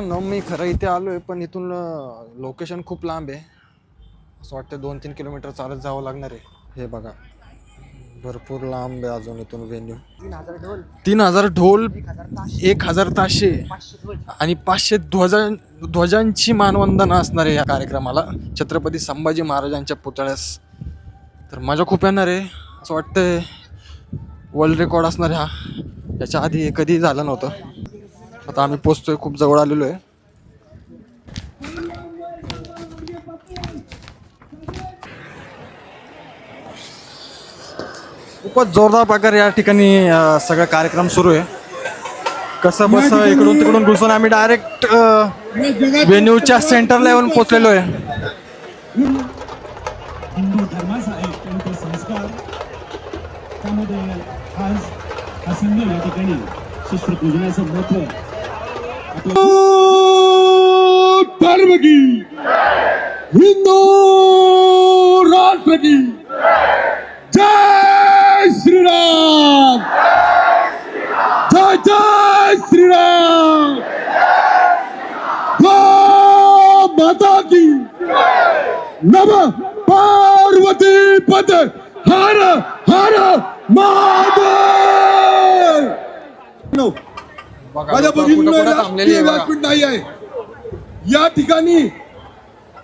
मित्रांनो मी खरं इथे आलो आहे पण इथून लोकेशन खूप लांब आहे. असं वाटतं दोन तीन किलोमीटर चालत जावं लागणार आहे. हे बघा. भरपूर लांब आहे अजून इथून व्हेन्यू तीन हजार ढोल. एक हजार ताशे. आणि पाचशे ध्वजा ध्वजांची मानवंदना असणार आहे या कार्यक्रमाला. छत्रपती संभाजी महाराजांच्या पुतळ्यास. तर मजा खूप येणार आहे. असं वाटतंय वर्ल्ड रेकॉर्ड असणार हा. याच्या आधी कधी झालं नव्हतं. आता आम्ही पोचतोय खूप जवळ आलेलो आहे खूपच जोरदार प्रकारे या ठिकाणी सगळा कार्यक्रम सुरू आहे. कसं बस इकडून तिकडून घुसून आम्ही डायरेक्ट व्हेन्यूच्या सेंटरला येऊन पोचलेलो आहे. धर्म की। हिंदू राष्ट्र की। जय श्रीराम। जय जय श्रीराम। गो माता की। नम पार्वती पद। हर हर महादेव। माझ्या भगिनींनो, राजकीय. व्यासपीठ नाही आहे या ठिकाणी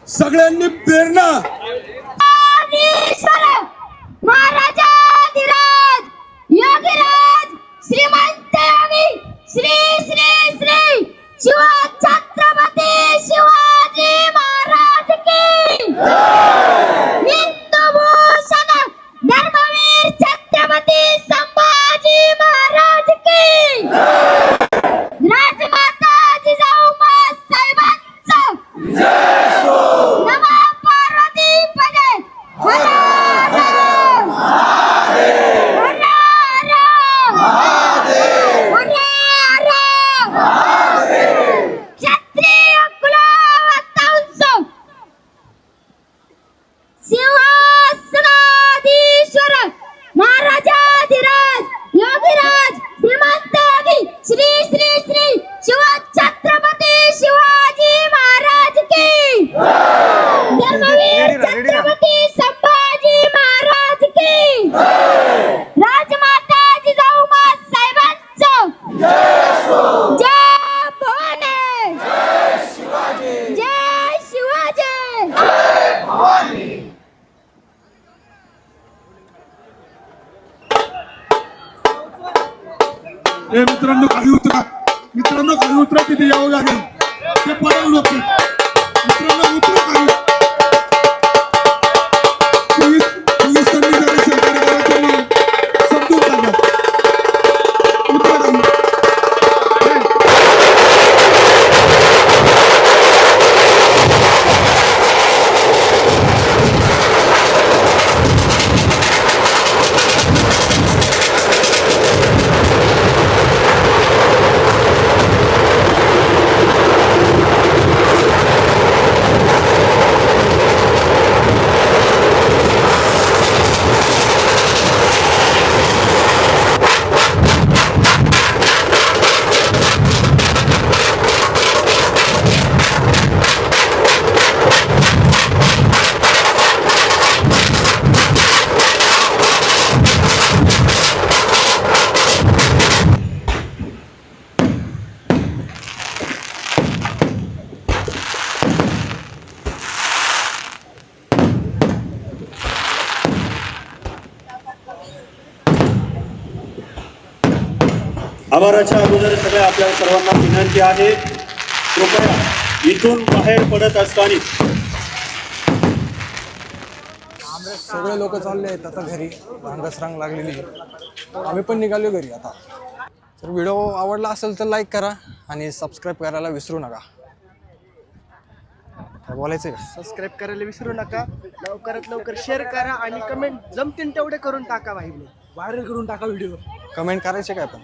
सगळ्यांनी प्रेरणा हे मित्रांनो खाली उतरा. मित्रांनो खाली उतरा तिथे यावं लागेल. ते पडेल लोक मित्रांनो उतरा खाली. आभाराच्या अगोदर सगळ्या आपल्या सर्वांना विनंती आहे. कृपया इथून बाहेर पडत असताना. सगळे लोक चालले आहेत आता घरी. रांगसरांग लागलेली आहे. आम्ही पण निघालो घरी आता. तर व्हिडिओ आवडला असेल तर लाईक करा आणि सबस्क्राईब करायला विसरू नका. काय बोलायचं का? सबस्क्राईब करायला विसरू नका. लवकरात लवकर शेअर करा आणि कमेंट जमतील तेवढे करून टाका भाई. कमेंट करायचे काय पण.